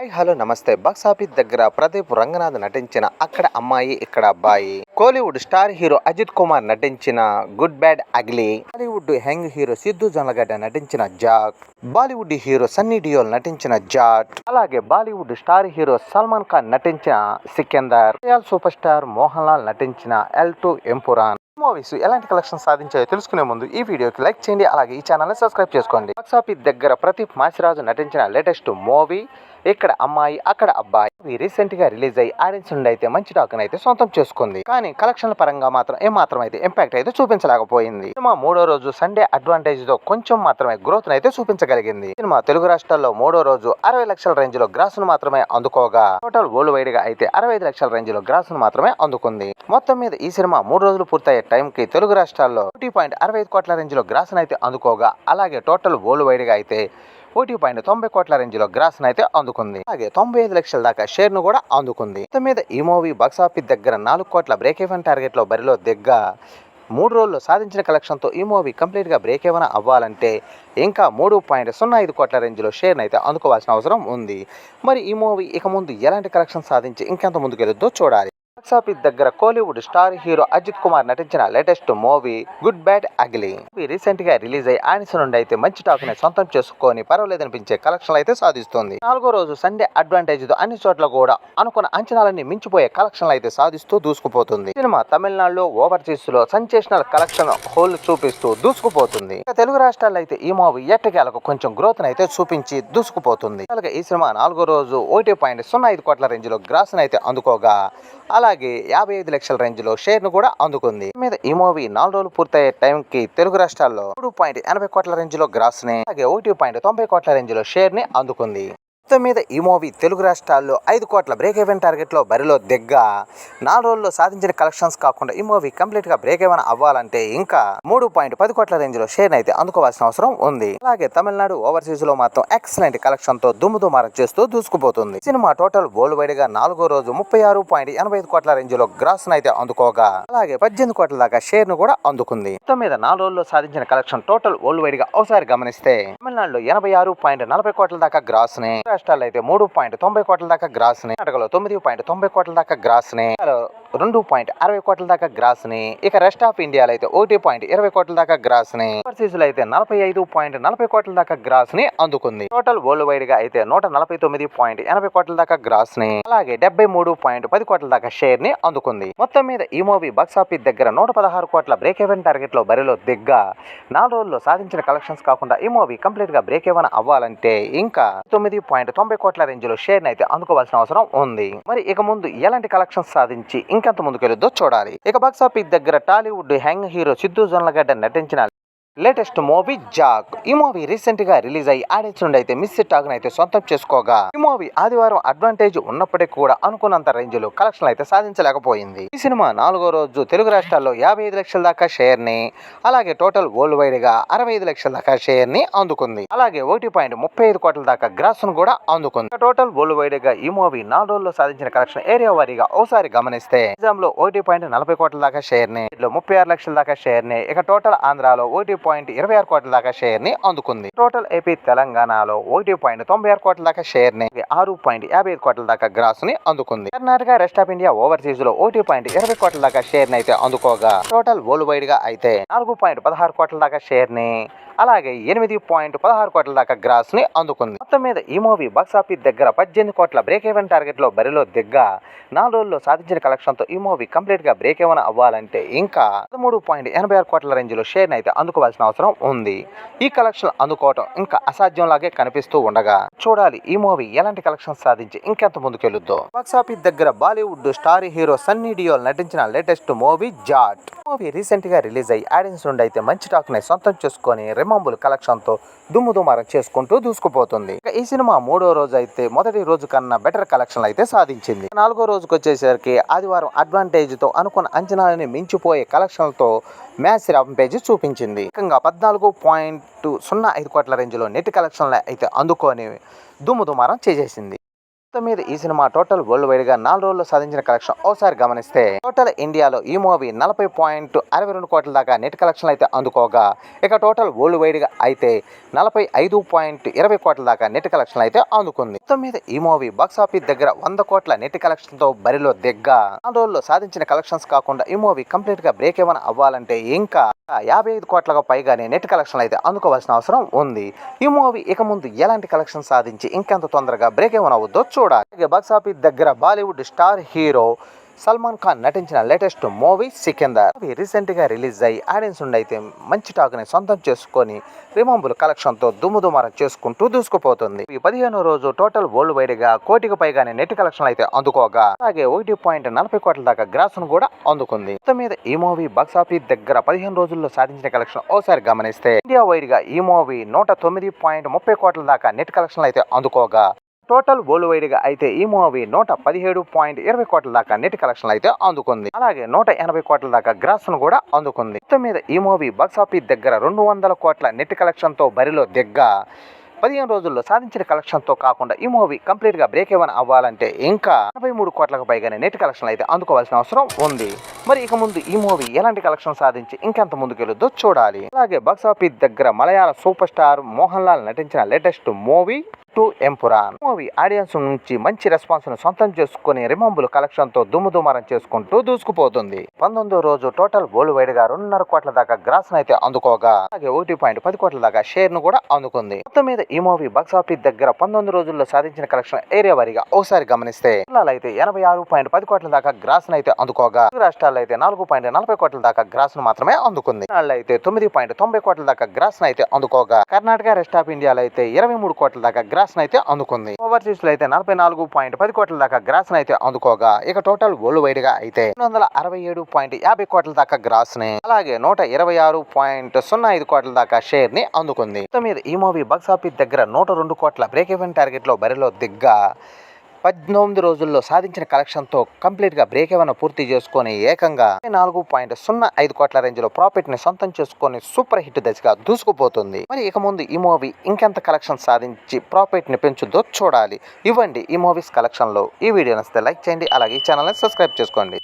Hi hello namaste. Box office దగ్గర ప్రదీప్ రంగనాథ్ నటించిన అక్కడ అమ్మాయి ఇక్కడ అబ్బాయి. కోలీవుడ్ స్టార్ హీరో అజిత్ కుమార్ నటించిన good bad ugly Bollywood young hero Siddhu Jonnalagadda నటించిన జాక్. బాలీవుడ్ హీరో సన్నీ డియోల్ నటించిన జాట్. అలాగే బాలీవుడ్ స్టార్ హీరో సల్మాన్ ఖాన్ నటించిన సికిందర్. సూపర్ స్టార్ మోహన్ లాల్ నటించిన ఎల్ టు ఎంపురాన్. మూవీస్ ఎలాంటి కలెక్షన్ సాధించాయో తెలుసుకునే ముందు ఈ వీడియోకి లైక్ చేయండి. అలాగే ఈ ఛానల్ని సబ్స్క్రైబ్ చేసుకోండి. బాక్స్ ఆఫీస్ దగ్గర ప్రదీప్ మాసిరాజు నటించిన లేటెస్ట్ మూవీ ఇక్కడ అమ్మాయి అక్కడ అబ్బాయి రీసెంట్గా రిలీజ్ అయ్యి ఆడియన్స్ నుండి అయితే మంచి టాక్ అయితే సొంతం చేసుకుంది. కానీ కలెక్షన్ల పరంగా మాత్రం ఏ మాత్రం అయితే ఇంపాక్ట్ అయితే చూపించలేకపోయింది. సినిమా మూడో రోజు సండే అడ్వాంటేజ్తో కొంచెం మాత్రమే గ్రోత్ అయితే చూపించగలిగింది. సినిమా తెలుగు రాష్ట్రాల్లో మూడో రోజు అరవై లక్షల రేంజ్లో గ్రాస్ను మాత్రమే అందుకోగా. టోటల్ వరల్డ్ వైడ్గా అయితే అరవై ఐదు లక్షల రేంజ్లో గ్రాస్ను మాత్రమే అందుకుంది. మొత్తం మీద ఈ సినిమా మూడు రోజులు పూర్తయ్యే టైం కి తెలుగు రాష్ట్రాల్లో ఒకటి పాయింట్ అరవై ఐదు కోట్ల రేంజ్లో గ్రాస్ అయితే అందుకోగా. అలాగే టోటల్ వరల్డ్ వైడ్గా అయితే ఒకటి పాయింట్ తొంభై కోట్ల రేంజ్లో గ్రాస్ అయితే అందుకుంది. అలాగే తొంభై ఐదు లక్షల దాకా షేర్ను కూడా అందుకుంది. మొత్తం మీద ఈ మూవీ బాక్సాఫీస్ దగ్గర నాలుగు కోట్ల బ్రేక్ ఈవెన్ టార్గెట్లో బరిలో దిగ్గా మూడు రోజుల్లో సాధించిన కలెక్షన్తో ఈ మూవీ కంప్లీట్గా బ్రేక్ ఏమైనా అవ్వాలంటే ఇంకా మూడు పాయింట్ సున్నా ఐదు కోట్ల రేంజ్లో షేర్ని అయితే అందుకోవాల్సిన అవసరం ఉంది. మరి ఈ మూవీ ఇక ముందు ఎలాంటి కలెక్షన్ సాధించి ఇంకెంత ముందుకెళ్ళుద్దో చూడాలి. బాక్స్ దగ్గర కోలీవుడ్ స్టార్ హీరో అజిత్ కుమార్ నటించిన latest movie good bad ugly movie రీసెంట్గా రిలీజ్ అయ్యి ఆనిస్ నుండి అయితే మంచి టాక్ని సొంతం చేసుకొని పర్వాలేదనిపించే కలెక్షన్లు అయితే సాధిస్తుంది. నాలుగో రోజు సండే అడ్వాంటేజ్తో అన్ని చోట్ల కూడా అనుకున్న అంచనాలన్నీ మించిపోయే కలెక్షన్లు అయితే సాధిస్తూ దూసుకుపోతుంది. సినిమా తమిళనాడులో ఓవర్సీస్లో సెన్సేషనల్ కలెక్షన్ హోల్ చూపిస్తూ దూసుకుపోతుంది. తెలుగు రాష్ట్రాల్లో అయితే ఈ మూవీ ఎట్టకేలకు కొంచెం గ్రోత్ అయితే చూపించి దూసుకుపోతుంది. అలాగే ఈ సినిమా నాలుగో రోజు ఒకటి పాయింట్ సున్నా ఐదు కోట్ల రేంజ్లో గ్రాస్ అయితే అందుకోగా అలాగే యాభై ఐదు లక్షల రేంజ్లో షేర్ను కూడా అందుకుంది. మీద ఈ మూవీ నాలుగు రోజులు పూర్తయ్యే టైం కి తెలుగు రాష్ట్రాల్లో మూడు పాయింట్ ఎనభై కోట్ల రేంజ్లో గ్రాస్ని అలాగే ఒకటి పాయింట్ తొంభై కోట్ల రేంజ్లో షేర్ని అందుకుంది. మొత్తం మీద ఈ మూవీ తెలుగు రాష్ట్రాల్లో ఐదు కోట్ల బ్రేక్ ఈవెన్ టార్గెట్లో బరిలో దిగ్గా. నాలుగు రోజుల్లో సాధించిన కలెక్షన్స్ కాకుండా ఈ మూవీ కంప్లీట్గా బ్రేక్ ఈవెన్ అవ్వాలంటే ఇంకా మూడు పాయింట్ పది కోట్ల రేంజ్లో షేర్ అయితే అందుకోవాల్సిన అవసరం ఉంది. అలాగే తమిళనాడు ఓవర్సీస్లో మాత్రం ఎక్సలెంట్ కలెక్షన్తో దుమ్ము దుమారం చేస్తూ దూసుకుపోతుంది. సినిమా టోటల్ వరల్డ్ వైడ్గా నాలుగో రోజు ముప్పై ఆరు పాయింట్ ఎనభై ఐదు కోట్ల రేంజ్లో గ్రాస్ అయితే అందుకోగా. అలాగే పద్దెనిమిది కోట్ల దాకా షేర్ను కూడా అందుకుంది. మొత్తం మీద నాలుగు రోజుల్లో సాధించిన కలెక్షన్ టోటల్ వరల్డ్ వైడ్గా ఒకసారి గమనిస్తే తమిళనాడులో ఎనభై ఆరు పాయింట్ నలభై కోట్ల దాకా గ్రాస్ మహారాష్ట్రలో అయితే మూడు పాయింట్ తొంభై కోట్ల దాకా గ్రాస్ని కర్ణాటకలో తొమ్మిది పాయింట్ తొంభై కోట్ల దాకా గ్రాస్ని రెండు పాయింట్ అరవై కోట్ల దాకా గ్రాస్ని ఇక రెస్ట్ ఆఫ్ ఇండియాలో అయితే ఒకటి పాయింట్ ఇరవై కోట్ల దాకా గ్రాస్ని ఓవర్సీస్లో అయితే నలభై ఐదు పాయింట్ నలభై కోట్ల దాకా గ్రాస్ని అందుకుంది. టోటల్ వరల్డ్ వైడ్గా అయితే నూట నలభై తొమ్మిది పాయింట్ ఎనభై కోట్ల దాకా గ్రాస్ని అలాగే డెబ్బై మూడు పాయింట్ పది కోట్ల దాకా షేర్ని అందుకుంది. మొత్తం మీద ఈ మూవీ బాక్స్ ఆఫీస్ దగ్గర నూట పదహారు కోట్ల బ్రేక్ ఈవెన్ టార్గెట్లో బరిలో దిగ్గా నాలుగు రోజుల్లో సాధించిన కలెక్షన్స్ కాకుండా ఈ మూవీ కంప్లీట్గా బ్రేక్ ఈవెన్ అవ్వాలంటే ఇంకా తొమ్మిది పాయింట్ తొంభై కోట్ల రేంజ్లో షేర్ అయితే అందుకోవాల్సిన అవసరం ఉంది. మరి ఇక ముందు ఎలాంటి కలెక్షన్స్ సాధించి ఇంకెంత ముందుకెళ్ళొద్దో చూడాలి. ఇక బాక్స్ ఆఫీస్ దగ్గర టాలీవుడ్ హ్యాంగ్ హీరో సిద్ధు జొన్నలగడ్డ నటించిన లేటెస్ట్ మూవీ జాక్. ఈ మూవీ రీసెంట్గా రిలీజ్ అయ్యి ఆడియన్స్ నుండి అయితే మిస్ టాక్ అయితే సొంతం చేసుకోగా. ఈ మూవీ ఆదివారం అడ్వాంటేజ్ ఉన్నప్పటికీ కూడా అనుకున్నంత రేంజ్లో కలెక్షన్ అయితే సాధించలేకపోయింది. ఈ సినిమా నాలుగో రోజు తెలుగు రాష్ట్రాల్లో యాభై ఐదు లక్షల దాకా షేర్ని అలాగే టోటల్ వరల్డ్ వైడ్గా అరవై ఐదు లక్షల దాకా షేర్ని అందుకుంది. అలాగే ఒకటి పాయింట్ ముప్పై ఐదు కోట్ల దాకా గ్రాస్ను కూడా అందుకుంది. టోటల్ వరల్డ్ వైడ్గా ఈ మూవీ నాలుగు రోజుల్లో సాధించిన కలెక్షన్ ఏరియా వారీగా ఒకసారి గమనిస్తే నిజాం ఒకటి పాయింట్ నలభై కోట్ల దాకా షేర్ని ముప్పై ఆరు లక్షల దాకా షేర్ని ఇక టోటల్ ఆంధ్రాలో ఒకటి పాయింట్ ఇరవై ఆరు కోట్ల దాకా షేర్ని అందుకుంది. టోటల్ ఏపీ తెలంగాణలో ఒకటి పాయింట్ తొంభై ఆరు కోట్ల దాకా షేర్ని ఆరు పాయింట్ యాభై ఐదు కోట్ల దాకా గ్రాస్ని అందుకుంది. కర్ణాటక రెస్ట్ ఆఫ్ ఇండియా ఓవర్సీస్లో ఒకటి పాయింట్ ఇరవై కోట్ల దాకా షేర్ని అయితే అందుకోగా. టోటల్ వరల్డ్ వైడ్గా అయితే నాలుగు పాయింట్ పదహారు కోట్ల దాకా షేర్ని అలాగే ఎనిమిది పాయింట్ పదహారు కోట్ల దాకా గ్రాస్ని అందుకుంది. మొత్తం మీద ఈ మూవీ బాక్సాఫీస్ దగ్గర పద్దెనిమిది కోట్ల బ్రేక్ ఈవెన్ టార్గెట్లో బరిలో దిగ్గా నాలుగు రోజుల్లో సాధించిన కలెక్షన్తో ఈ మూవీ కంప్లీట్గా బ్రేక్ ఈవెన్ అవ్వాలంటే ఇంకా పదమూడు పాయింట్ ఎనభై ఆరు కోట్ల రేంజ్లో షేర్ అయితే చేసుకోవాల్సిన అవసరం ఉంది. ఈ కలెక్షన్ అందుకోవటం ఇంకా అసాధ్యం లాగే కనిపిస్తూ ఉండగా చూడాలి ఈ మూవీ ఎలాంటి కలెక్షన్ సాధించి ఇంకెంత ముందుకెళ్ళుద్దో బాక్సాఫీస్ దగ్గర బాలీవుడ్ స్టార్ హీరో సన్నీ డియోల్ నటించిన లేటెస్ట్ మూవీ జాట్. మూవీ రీసెంట్గా రిలీజ్ అయ్యి ఆడియన్స్ నుండి అయితే మంచి టాక్ని సొంతం చేసుకొని రిమాంబుల్ కలెక్షన్తో దుమ్ము దుమారం చేసుకుంటూ దూసుకుపోతుంది. ఇక ఈ సినిమా మూడో రోజు అయితే మొదటి రోజు కన్నా బెటర్ కలెక్షన్లు అయితే సాధించింది. నాలుగో రోజుకి వచ్చేసరికి ఆదివారం అడ్వాంటేజ్తో అనుకున్న అంచనాలని మించిపోయే కలెక్షన్లతో మ్యాచ్ పేజ్ చూపించింది. ఏకంగా పద్నాలుగు పాయింట్ సున్నా ఐదు కోట్ల రేంజ్లో నెట్ కలెక్షన్లు అయితే అందుకొని దుమ్ము దుమారం చేసేసింది. మొత్తం మీద ఈ సినిమా టోటల్ వరల్డ్ వైడ్గా నాలుగు రోజుల్లో సాధించిన కలెక్షన్. ఒకసారి గమనిస్తే టోటల్ ఇండియాలో ఈ మూవీ నలభై పాయింట్ అరవై రెండు కోట్ల దాకా నెట్ కలెక్షన్ అయితే అందుకోగా ఇక టోటల్ వరల్డ్ వైడ్గా అయితే నలభై ఐదు పాయింట్ ఇరవై కోట్ల దాకా నెట్ కలెక్షన్ అయితే అందుకుంది. మొత్తం మీద ఈ మూవీ బాక్స్ ఆఫీస్ దగ్గర వంద కోట్ల నెట్ కలెక్షన్తో బరిలో దిగ్గా నాలుగు రోజుల్లో సాధించిన కలెక్షన్స్ కాకుండా ఈ మూవీ కంప్లీట్గా బ్రేక్ ఏమైనా అవ్వాలంటే ఇంకా యాభై ఐదు కోట్లకు పైగానే నెట్ కలెక్షన్ అయితే అందుకోవాల్సిన అవసరం ఉంది. ఈ మూవీ ఇక ముందు ఎలాంటి కలెక్షన్ సాధించి ఇంకెంత తొందరగా బ్రేక్ ఏమైనా అవుద్దో చూడాలి బాక్స్ ఆఫీస్ దగ్గర Bollywood star hero Salman Khan నటించిన లేటెస్ట్ మూవీ సికిందర్. అవి రీసెంట్గా రిలీజ్ అయ్యి ఆడియన్స్ నుండి అయితే మంచి టాక్ని సొంతం చేసుకొని రిమంబుల్ కలెక్షన్తో దుమ్ము దుమారం చేసుకుంటూ దూసుకుపోతుంది. ఈ పదిహేను రోజు టోటల్ వరల్డ్ వైడ్గా కోటికి పైగానే నెట్ కలెక్షన్ అయితే అందుకోగా. అలాగే ఒకటి పాయింట్ నలభై కోట్ల దాకా గ్రాస్ను కూడా అందుకుంది. మొత్తం మీద ఈ మూవీ బాక్సాఫీస్ దగ్గర పదిహేను రోజుల్లో సాధించిన కలెక్షన్ ఓసారి గమనిస్తే ఇండియా వైడ్గా ఈ మూవీ నూట తొమ్మిది పాయింట్ ముప్పై కోట్ల దాకా నెట్ కలెక్షన్ అయితే అందుకోగా. టోటల్ వరల్డ్ వైడ్గా అయితే ఈ మూవీ నూట పదిహేడు పాయింట్ ఇరవై కోట్ల దాకా నెట్ కలెక్షన్ అయితే అందుకుంది. అలాగే నూట ఎనభై కోట్ల దాకా గ్రాస్ను కూడా అందుకుంది. మొత్తం మీద ఈ మూవీ బాక్స్ ఆఫీస్ దగ్గర రెండు వందల కోట్ల నెట్ కలెక్షన్తో బరిలో దిగ్గా పదిహేను రోజుల్లో సాధించిన కలెక్షన్తో కాకుండా ఈ మూవీ కంప్లీట్గా బ్రేక్ ఏమైనా అవ్వాలంటే ఇంకా ఎనభై మూడు కోట్లకు పైగానే నెట్ కలెక్షన్ అయితే అందుకోవాల్సిన అవసరం ఉంది. మరి ఇక ముందు ఈ మూవీ ఎలాంటి కలెక్షన్ సాధించి ఇంకెంత ముందుకెళ్ళొద్దో చూడాలి. అలాగే బాక్సాఫీస్ దగ్గర మలయాళ సూపర్ స్టార్ మోహన్ లాల్ నటించిన latest movie two Empuraan. Movie audience నుంచి మంచి రెస్పాన్స్ను సొంతం చేసుకుని రిమంబుల్ కలెక్షన్తో దుమ్ము దుమారం చేసుకుంటూ దూసుకుపోతుంది. పంతొమ్మిదో రోజు టోటల్ వరల్డ్ వైడ్గా రెండున్నర కోట్ల దాకా గ్రాస్ అయితే అందుకోగా. అలాగే ఒకటి పాయింట్ పది కోట్ల దాకా షేర్ను కూడా అందుకుంది. మొత్తం మీద ఈ మూవీ బాక్స్ ఆఫీస్ దగ్గర పంతొమ్మిది రోజుల్లో సాధించిన కలెక్షన్ ఏరియా వారీగా ఒకసారి గమనిస్తే. అయితే ఎనభై ఆరు పాయింట్ పది కోట్ల దాకా గ్రాస్ అయితే అందుకోగా. రాష్ట్రాలు అయితే నాలుగు పాయింట్ నలభై కోట్ల దాకా గ్రాస్ను మాత్రమే అందుకుంది. తమిళనాడులో అయితే తొమ్మిది పాయింట్ తొంభై కోట్ల దాకా గ్రాస్ అయితే అందుకోగా. కర్ణాటక రెస్ట్ ఆఫ్ ఇండియాలో అయితే ఇరవై మూడు కోట్ల దాకా గ్రాస్ అయితే అందుకుంది. ఓవర్సీస్లో అయితే నలభై నాలుగు పాయింట్ పది కోట్ల దాకా గ్రాస్ అయితే అందుకోగా. ఇక టోటల్ వరల్డ్ వైడ్గా అయితే రెండు వందల అరవై ఏడు పాయింట్ యాభై కోట్ల దాకా గ్రాస్ని అలాగే నూట ఇరవై ఆరు పాయింట్ సున్నా ఐదు కోట్ల దాకా షేర్ని అందుకుంది. మొత్తం మీద ఈ మూవీ బాక్స్ ఆఫీస్ దగ్గర నూట రెండు కోట్ల బ్రేక్ ఈవెన్ టార్గెట్లో బరిలో దిగ్గా. పద్దెనిమిది రోజుల్లో సాధించిన కలెక్షన్తో కంప్లీట్గా బ్రేక్ ఏమైనా పూర్తి చేసుకొని ఏకంగా నాలుగు పాయింట్ సున్నా ఐదు కోట్ల రేంజ్లో ప్రాఫిట్ని సొంతం చేసుకొని సూపర్ హిట్ దశగా దూసుకుపోతుంది. మరి ఇక ముందు ఈ మూవీ ఇంకెంత కలెక్షన్ సాధించి ప్రాఫిట్ని పెంచుద్దో చూడాలి. ఇవ్వండి ఈ మూవీస్ కలెక్షన్లో. ఈ వీడియో నచ్చితే లైక్ చేయండి అలాగే ఈ ఛానల్ని సబ్స్క్రైబ్ చేసుకోండి.